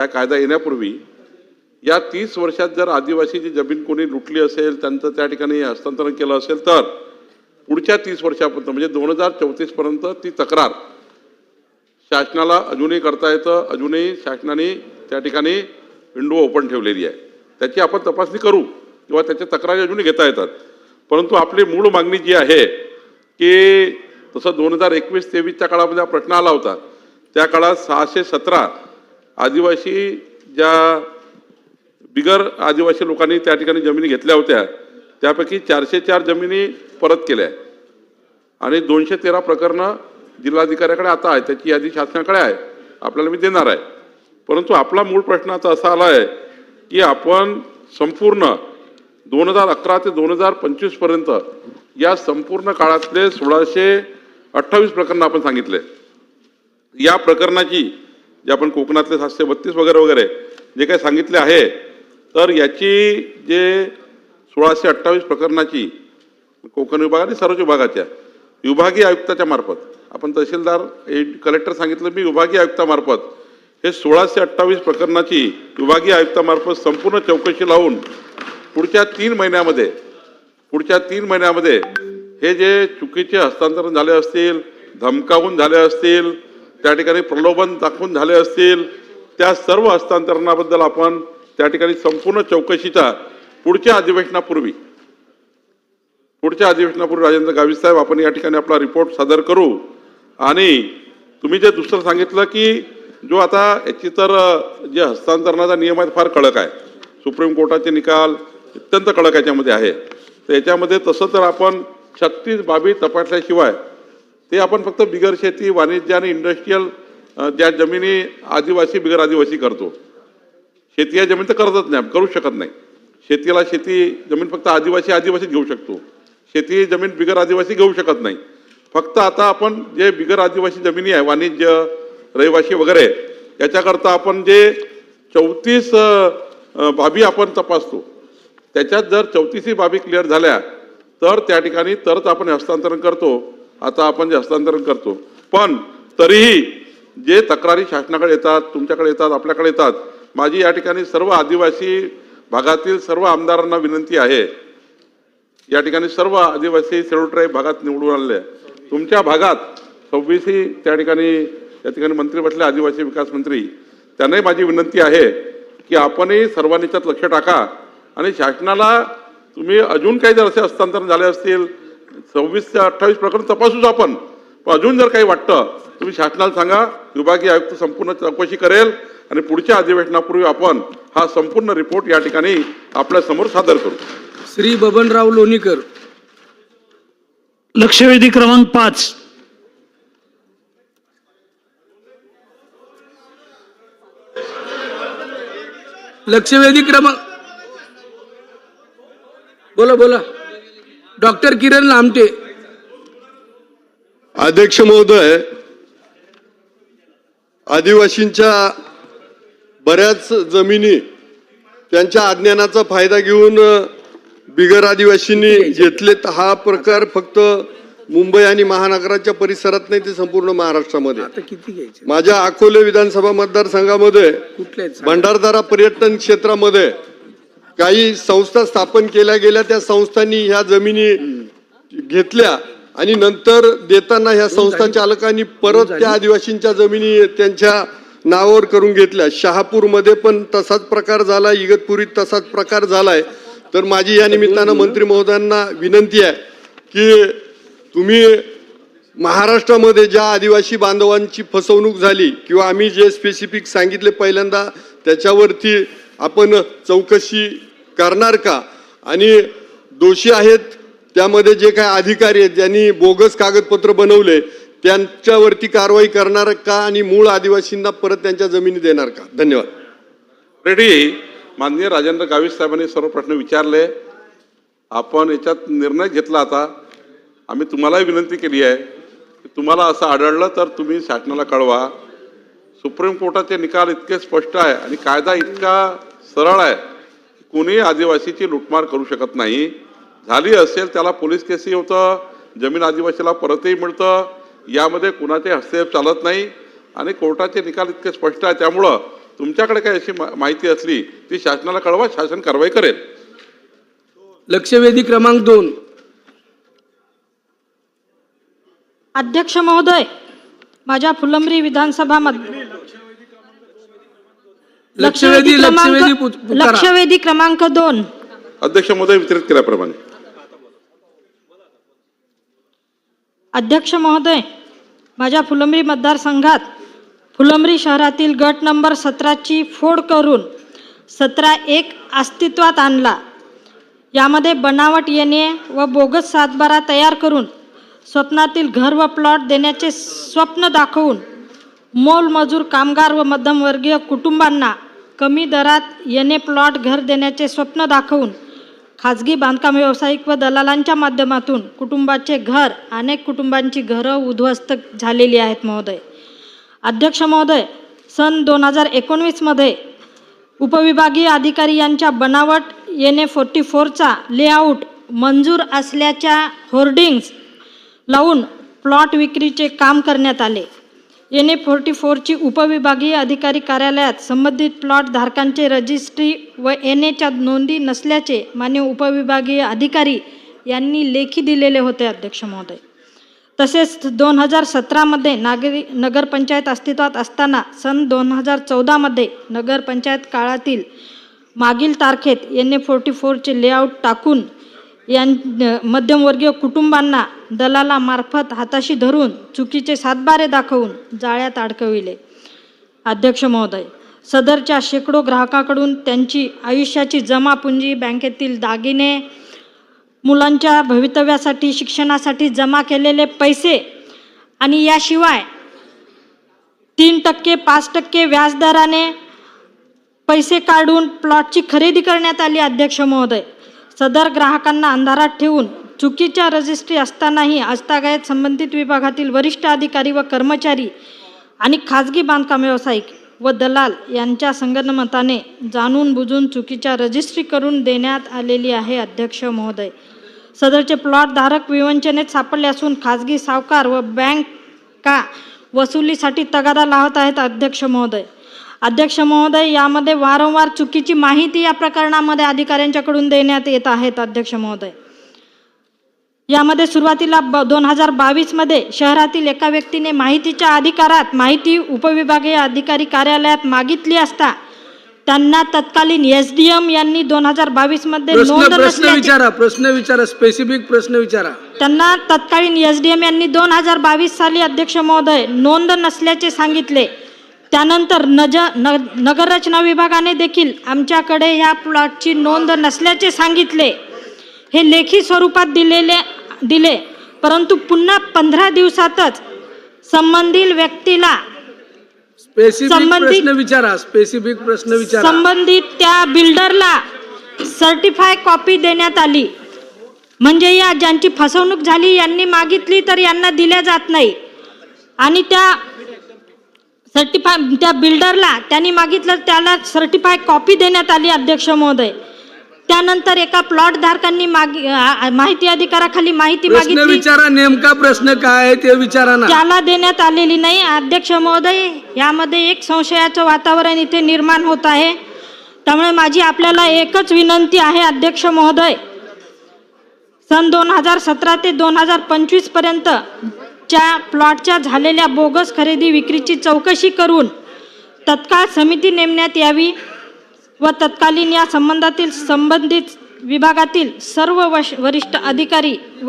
हा कायदा येण्यापूर्वी या तीस वर्षात जर आदिवासीची जमीन कोणी लुटली असेल त्यांचं त्या ठिकाणी हस्तांतरण केलं असेल तर पुढच्या तीस वर्षापर्यंत म्हणजे दोन हजार चौतीसपर्यंत ती तक्रार शासनाला अजूनही करता येतं. अजूनही शासनाने त्या ठिकाणी विंडो ओपन ठेवलेली आहे. त्याची आपण तपासणी करू किंवा त्याच्या तक्रारी अजूनही घेता येतात. परंतु आपली मूळ मागणी जी आहे की तसं दोन हजार एकवीस तेवीसच्या काळामध्ये हा प्रश्न आला होता. त्या काळात सहाशे सतरा आदिवासी ज्या बिगर आदिवासी लोकांनी त्या ठिकाणी जमिनी घेतल्या होत्या त्यापैकी चारशे चार जमिनी परत केल्या. आणि दोनशे तेरा प्रकरणं जिल्हाधिकाऱ्याकडे आता आहे त्याची यादी शासनाकडे आहे आपल्याला मी देणार आहे. परंतु आपला मूळ प्रश्न आता असा आला आहे की आपण संपूर्ण दोन हजार अकरा ते दोन हजार पंचवीसपर्यंत या संपूर्ण काळातले सोळाशे अठ्ठावीस प्रकरणं आपण सांगितले. या प्रकरणाची जे आपण कोकणातले सातशे बत्तीस वगैरे वगैरे जे काही सांगितले आहे तर याची जे सोळाशे अठ्ठावीस प्रकरणाची कोकण विभाग आणि सर्वच विभागाच्या विभागीय आयुक्ताच्या मार्फत आपण तहसीलदार हे कलेक्टर सांगितलं मी विभागीय आयुक्तामार्फत हे सोळाशे अठ्ठावीस प्रकरणाची विभागीय आयुक्तामार्फत संपूर्ण चौकशी लावून पुढच्या तीन महिन्यामध्ये पुढच्या तीन महिन्यामध्ये हे जे चुकीचे हस्तांतरण झाले असतील धमकावून झाले असतील त्या ठिकाणी प्रलोभन दाखवून झाले असतील त्या सर्व हस्तांतरणाबद्दल आपण त्या ठिकाणी संपूर्ण चौकशीचा पुढच्या अधिवेशनापूर्वी पुढच्या अधिवेशनापूर्वी राजेंद्र गावित साहेब आपण या ठिकाणी आपला रिपोर्ट सादर करू. आणि तुम्ही जे दुसरं सांगितलं की जो आता याची तर जे हस्तांतरणाचा नियम आहे फार कडक आहे. सुप्रीम कोर्टाचे निकाल अत्यंत कडक याच्यामध्ये आहे. तर याच्यामध्ये तसं तर आपण छत्तीस बाबी तपासल्याशिवाय ते आपण फक्त बिगर शेती वाणिज्य आणि इंडस्ट्रीयल ज्या जमिनी आदिवासी बिगर आदिवासी करतो. शेती या जमीन तर करतच नाही करू शकत नाही. शेतीला शेती जमीन फक्त आदिवासी आदिवासी घेऊ शकतो. शेती जमीन बिगर आदिवासी घेऊ शकत नाही. फक्त आता आपण जे बिगर आदिवासी जमिनी आहे वाणिज्य रहिवासी वगैरे याच्याकरता आपण जे चौतीस बाबी आपण तपासतो. त्याच्यात जर चौतीसही बाबी क्लिअर झाल्या तर त्या ठिकाणी तरच आपण हस्तांतरण करतो. आता आपण जे हस्तांतरण करतो. पण तरीही जे तक्रारी शासनाकडे येतात तुमच्याकडे येतात आपल्याकडे येतात माझी या ठिकाणी सर्व आदिवासी भागातील सर्व आमदारांना विनंती आहे. या ठिकाणी सर्व आदिवासी शेड्यूल ट्राईब भागात निवडून आलेले आहे. तुमच्या भागात सव्वीसही त्या ठिकाणी या ठिकाणी मंत्री बसले आदिवासी विकास मंत्री. त्यांनाही माझी विनंती आहे की आपणही सर्वांनी त्यात लक्ष टाका आणि शासनाला तुम्ही अजून काही जर असे हस्तांतरण झाले असतील सव्वीस ते अठ्ठावीस प्रकरण तपासूच आपण. पण अजून जर काही वाटतं तुम्ही शासनाला सांगा विभागीय आयुक्त संपूर्ण चौकशी करेल आणि पुढच्या अधिवेशनापूर्वी आपण हा संपूर्ण रिपोर्ट या ठिकाणी आपल्यासमोर सादर करू. श्री बबनराव लोणीकर. लक्षवेधी क्रमांक पाच. लक्षवेधी क्रमांक बोला बोला. डॉक्टर किरण लामटे. अध्यक्ष महोदय आदिवासींच्या बऱ्याच जमिनी त्यांच्या अज्ञानाचा फायदा घेऊन बिगर आदिवासींनी घेतलेत. हा प्रकार फक्त मुंबई आणि महानगराच्या परिसरात नाही ते संपूर्ण महाराष्ट्रामध्ये. माझ्या अकोले विधानसभा मतदारसंघामध्ये? भंडारदारा पर्यटन क्षेत्रामध्ये काही संस्था स्थापन केल्या गेल्या त्या संस्थांनी ह्या जमिनी घेतल्या आणि नंतर देताना ह्या संस्था चालकांनी परत त्या आदिवासींच्या जमिनी त्यांच्या नावावर करून घेतल्या. शहापूरमध्ये पण तसाच प्रकार झाला इगतपुरीत तसाच प्रकार झालाय. तर माझी या निमित्तानं मंत्री महोदयांना विनंती आहे की तुम्ही महाराष्ट्रामध्ये ज्या आदिवासी बांधवांची फसवणूक झाली किंवा आम्ही जे स्पेसिफिक सांगितले पहिल्यांदा त्याच्यावरती आपण चौकशी करणार का? आणि दोषी आहेत त्यामध्ये जे काही अधिकारी आहेत ज्यांनी बोगस कागदपत्र बनवले त्यांच्यावरती कारवाई करणार का? आणि मूळ आदिवासींना परत त्यांच्या जमिनी देणार का? धन्यवाद. रेडी माननीय राजेंद्र गावित साहेबांनी सर्व प्रश्न विचारले. आपण याच्यात निर्णय घेतला आता. आम्ही तुम्हालाही विनंती केली आहे. की तुम्हाला असं आढळलं तर तुम्ही शासनाला कळवा. सुप्रीम कोर्टाचे निकाल इतके स्पष्ट आहे आणि कायदा इतका सरळ आहे. कोणी आदिवासीची लुटमार करू शकत नाही. झाली असेल त्याला पोलीस केसही होतं जमीन आदिवासीला परतही मिळतं. यामध्ये कुणाचे हस्तक्षेप चालत नाही आणि कोर्टाचे निकाल इतके स्पष्ट आहे. त्यामुळं तुमच्याकडे काय अशी मा- माहिती असली ती शासनाला कळवा शासन कारवाई करेल. लक्षवेधी क्रमांक दोन. अध्यक्ष महोदय माझ्या फुलंब्री विधानसभा मत लक्षवेधी लक्षवेधी पुकारा. लक्षवेधी क्रमांक दोन. अध्यक्ष महोदय वितरित केल्याप्रमाणे. अध्यक्ष महोदय माझ्या फुलंब्री मतदारसंघात फुलंब्री शहरातील गट नंबर सतराची फोड करून सतरा एक अस्तित्वात आणला. यामध्ये बनावट येणे व बोगस सातबारा तयार करून स्वप्नातील घर व प्लॉट देण्याचे स्वप्न दाखवून मोलमजूर कामगार व मध्यमवर्गीय कुटुंबांना कमी दरात येणे प्लॉट घर देण्याचे स्वप्न दाखवून खाजगी बांधकाम व्यावसायिक व दलालांच्या माध्यमातून कुटुंबाचे घर अनेक कुटुंबांची घरं उद्ध्वस्त झालेली आहेत महोदय. अध्यक्ष महोदय सन दोन हजार एकोणवीसमध्ये उपविभागीय अधिकारी यांच्या बनावट एन ए फोर्टी फोरचा लेआउट मंजूर असल्याच्या होर्डिंग्स लावून प्लॉट विक्रीचे काम करण्यात आले. एन ए फोर्टी फोरची उपविभागीय अधिकारी कार्यालयात संबंधित प्लॉट धारकांचे रजिस्ट्री व एन एच्या नोंदी नसल्याचे मान्य उपविभागीय अधिकारी यांनी लेखी दिलेले होते अध्यक्ष महोदय. तसेच दोन हजार सतरामध्ये नागरी नगरपंचायत अस्तित्वात असताना सन दोन हजार चौदामध्ये नगरपंचायत काळातील मागील तारखेत एन ए फोर्टी फोरचे लेआउट टाकून यां मध्यमवर्गीय कुटुंबांना दलालामार्फत हाताशी धरून चुकीचे सातबारे दाखवून जाळ्यात अडकविले. अध्यक्ष महोदय सदरच्या शेकडो ग्राहकाकडून त्यांची आयुष्याची जमापुंजी बँकेतील दागिने मुलांच्या भवितव्यासाठी शिक्षणासाठी जमा केलेले पैसे आणि याशिवाय तीन टक्के पाच टक्के व्याजदराने पैसे काढून प्लॉटची खरेदी करण्यात आली अध्यक्ष महोदय. सदर ग्राहकांना अंधारात ठेवून चुकीच्या रजिस्ट्री असतानाही आजतागायत संबंधित विभागातील वरिष्ठ अधिकारी व कर्मचारी आणि खाजगी बांधकाम व्यावसायिक व दलाल यांच्या संगनमताने जाणून बुजून चुकीच्या रजिस्ट्री करून देण्यात आलेली आहे अध्यक्ष महोदय. सदरचे प्लॉट धारक विवंचनेत सापडले असून खाजगी सावकार व बँका वसुलीसाठी तगादा लावत आहेत अध्यक्ष महोदय. अध्यक्ष महोदय यामध्ये वारंवार चुकीची माहिती या प्रकरणामध्ये अधिकाऱ्यांच्याकडून देण्यात येत आहेत अध्यक्ष महोदय. यामध्ये सुरुवातीला ब दोन हजार बावीसमध्ये शहरातील एका व्यक्तीने माहितीच्या अधिकारात माहिती उपविभागीय अधिकारी कार्यालयात मागितली असता त्यांना तत्कालीन एस डी एम यांनी दोन हजार बावीसमध्ये प्रश्न नोंद प्रश्न विचारा प्रश्न विचारा स्पेसिफिक प्रश्न विचारा. त्यांना तत्कालीन एस डी एम यांनी दोन हजार बावीस साली अध्यक्ष महोदय नोंद नसल्याचे सांगितले. त्यानंतर नज न नगररचना विभागाने देखील आमच्याकडे या प्लॉटची नोंद नसल्याचे सांगितले. हे लेखी स्वरूपात दिलेले दिले. परंतु पुन्हा पंधरा दिवसातच संबंधित व्यक्तीला स्पेसिफिक संबंधित- प्रश्न विचारा स्पेसिफिक प्रश्न विचारा. संबंधित त्या बिल्डरला सर्टिफाय कॉपी देण्यात आली. म्हणजे या ज्यांची फसवणूक झाली यांनी मागितली तर यांना दिल्या जात नाही. आणि त्या सर्टिफाय त्या बिल्डरला त्यांनी मागितलं त्याला सर्टिफाय कॉपी देण्यात आली अध्यक्ष महोदय. त्यानंतर एका प्लॉट धारकांनी माहिती अधिकाराखाली माहिती मागितली. विचारा नेमका प्रश्न काय आहे ते विचारा त्याला देण्यात आलेली नाही. अध्यक्ष महोदय यामध्ये एक संशयाचं वातावरण इथे निर्माण होत आहे. त्यामुळे माझी आपल्याला एकच विनंती आहे अध्यक्ष महोदय. सन दोन हजार सतरा ते दोन हजार पंचवीसपर्यंत च्या प्लॉटच्या झालेल्या बोगस खरेदी विक्रीची चौकशी करून तत्काळ समिती नेमण्यात यावी व तत्कालीन या संबंधातील संबंधित विभागातील सर्व वश वरिष्ठ अधिकारी व